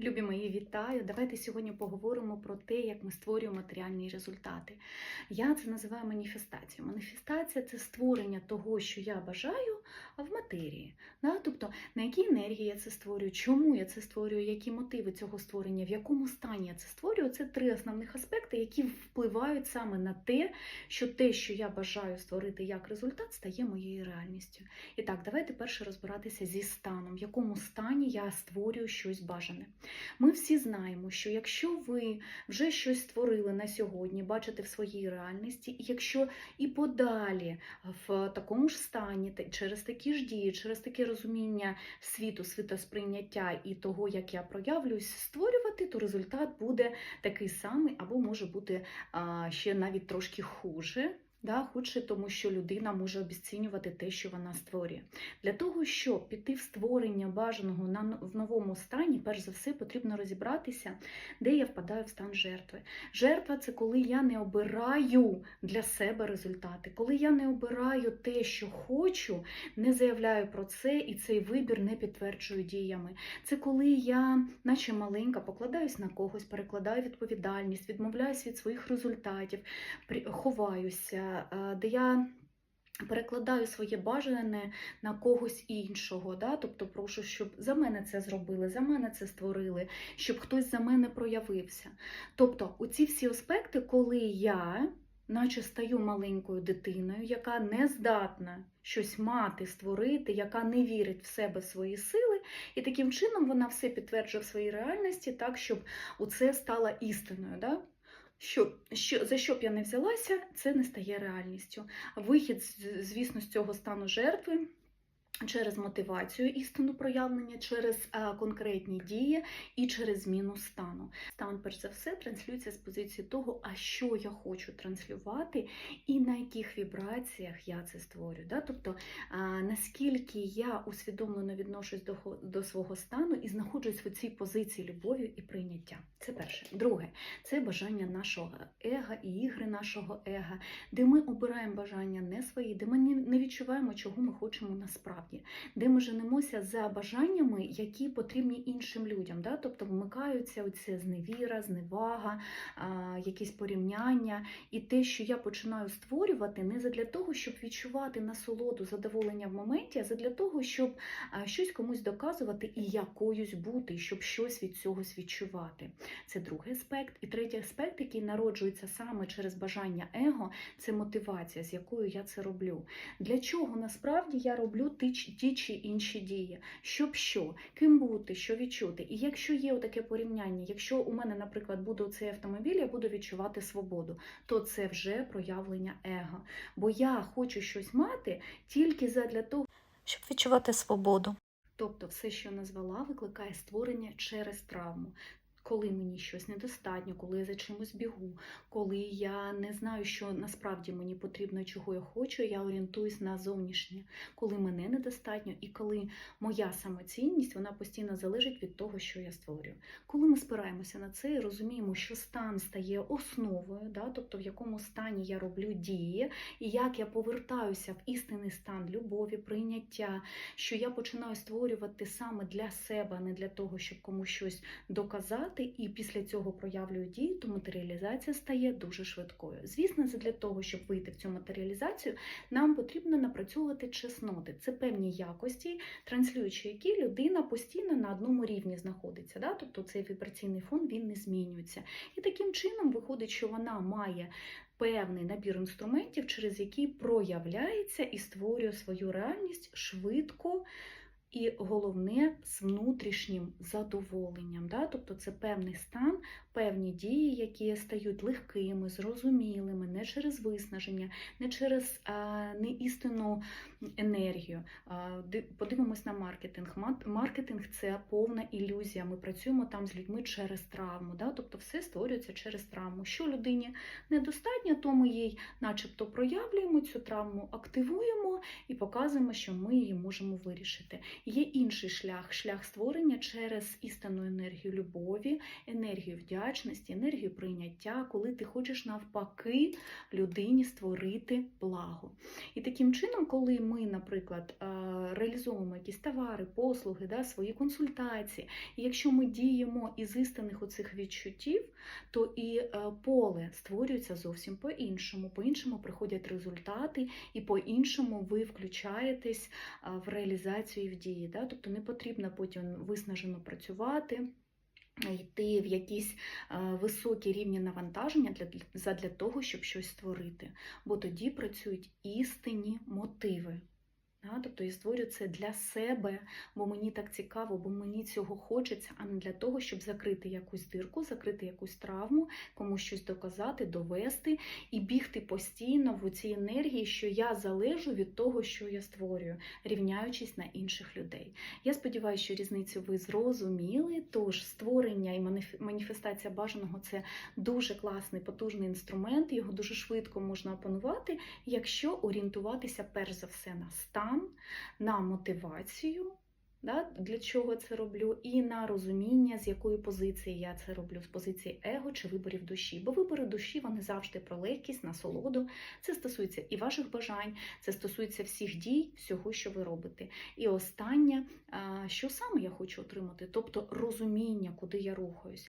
Любі мої, вітаю! Давайте сьогодні поговоримо про те, як ми створюємо матеріальні результати. Я це називаю маніфестацією. Маніфестація це створення того, що я бажаю в матерії. Да? Тобто, на якій енергії я це створюю, чому я це створюю, які мотиви цього створення, в якому стані я це створюю. Це три основних аспекти, які впливають саме на те, що те, що я бажаю створити як результат, стає моєю реальністю. І так, давайте перше розбиратися зі станом, в якому стані я створюю щось бажане. Ми всі знаємо, що якщо ви вже щось створили на сьогодні, бачите в своїй реальності, і якщо і подалі в такому ж стані, через такі ж дії, через таке розуміння світу, світосприйняття і того, як я проявлюсь, створювати, то результат буде такий самий, або може бути ще навіть трошки хуже. Да, худше, тому що людина може обіцінювати те, що вона створює. Для того, щоб піти в створення бажаного на в новому стані, перш за все потрібно розібратися, де я впадаю в стан жертви. Жертва це коли я не обираю для себе результати, коли я не обираю те, що хочу, не заявляю про це, і цей вибір не підтверджую діями. Це коли я, наче маленька, покладаюсь на когось, перекладаю відповідальність, відмовляюсь від своїх результатів, ховаюся, де я. Перекладаю своє бажане на когось іншого, да? тобто прошу, щоб за мене це зробили, за мене це створили, щоб хтось за мене проявився. Тобто, оці всі аспекти, коли я, наче стаю маленькою дитиною, яка не здатна щось мати, створити, яка не вірить в себе свої сили, і таким чином вона все підтверджує в своїй реальності, так, щоб оце стало істиною. Да? Що, що, за що б я не взялася, це не стає реальністю. Вихід, звісно, з цього стану жертви через мотивацію істину проявлення, через е, конкретні дії і через зміну стану. Стан, перш за все, транслюється з позиції того, а що я хочу транслювати, і на яких вібраціях я це створюю. Да? Тобто, а, наскільки я усвідомлено відношусь до, до свого стану і знаходжусь в цій позиції любові і прийняття. Це перше. Друге, це бажання нашого ега і ігри нашого ега, де ми обираємо бажання не свої, де ми не відчуваємо, чого ми хочемо насправді, де ми женемося за бажаннями, які потрібні іншим людям. Да? Тобто вмикаються оце зневіра, зневага, а, якісь порівняння, і те, що я починаю створювати, не задля того, щоб відчувати насолоду, задоволення в моменті, а задля того, щоб щось комусь доказувати і якоюсь бути, щоб щось від цього відчувати. Це другий аспект. І третій аспект, який народжується саме через бажання его, це мотивація, з якою я це роблю. Для чого насправді я роблю ті, чи- ті чи інші дії? Щоб що, ким бути, що відчути. І якщо є таке порівняння, якщо у мене, наприклад, буде цей автомобіль, я буду відчувати свободу, то це вже проявлення его. Бо я хочу щось мати тільки задля того, щоб відчувати свободу. Тобто все, що я назвала, викликає створення через травму. Коли мені щось недостатньо, коли я за чимось бігу, коли я не знаю, що насправді мені потрібно, чого я хочу, я орієнтуюсь на зовнішнє, коли мене недостатньо, і коли моя самоцінність вона постійно залежить від того, що я створюю. Коли ми спираємося на це і розуміємо, що стан стає основою, да, тобто в якому стані я роблю дії, і як я повертаюся в істинний стан любові, прийняття, що я починаю створювати саме для себе, а не для того, щоб комусь щось доказати, і після цього проявлюю дії, то матеріалізація стає дуже швидкою. Звісно, для того, щоб вийти в цю матеріалізацію, нам потрібно напрацьовувати чесноти. Це певні якості, транслюючи які людина постійно на одному рівні знаходиться. Да? Тобто цей вібраційний фон він не змінюється. І таким чином виходить, що вона має певний набір інструментів, через які проявляється і створює свою реальність швидко. І головне з внутрішнім задоволенням. Да? Тобто це певний стан, певні дії, які стають легкими, зрозумілими, не через виснаження, не через а, неістинну енергію. А, Подивимось на маркетинг. Маркетинг це повна ілюзія. Ми працюємо там з людьми через травму. Да? Тобто все створюється через травму. Що людині недостатньо, то ми їй, начебто, проявлюємо цю травму, активуємо і показуємо, що ми її можемо вирішити. Є інший шлях шлях створення через істинну енергію любові, енергію вдячності, енергію прийняття, коли ти хочеш навпаки людині створити благо. І таким чином, коли ми, наприклад, реалізовуємо якісь товари, послуги, да, свої консультації, і якщо ми діємо із істинних оцих відчуттів, то і е, поле створюється зовсім по-іншому. По-іншому приходять результати, і по-іншому ви включаєтесь е, в реалізацію і в дії. Да? Тобто не потрібно потім виснажено працювати. Йти в якісь е, високі рівні навантаження для, задля того, щоб щось створити. Бо тоді працюють істинні мотиви. Тобто я створю це для себе, бо мені так цікаво, бо мені цього хочеться, а не для того, щоб закрити якусь дирку, закрити якусь травму, комусь щось доказати, довести і бігти постійно в цій енергії, що я залежу від того, що я створюю, рівняючись на інших людей. Я сподіваюся, що різницю ви зрозуміли. Тож створення і маніфестація бажаного це дуже класний, потужний інструмент. Його дуже швидко можна опанувати, якщо орієнтуватися перш за все на стан, на мотивацію. Да, для чого це роблю, і на розуміння, з якої позиції я це роблю, з позиції его чи виборів душі. Бо вибори душі вони завжди про легкість, насолоду. Це стосується і ваших бажань, це стосується всіх дій, всього, що ви робите. І останнє, що саме я хочу отримати, тобто розуміння, куди я рухаюсь.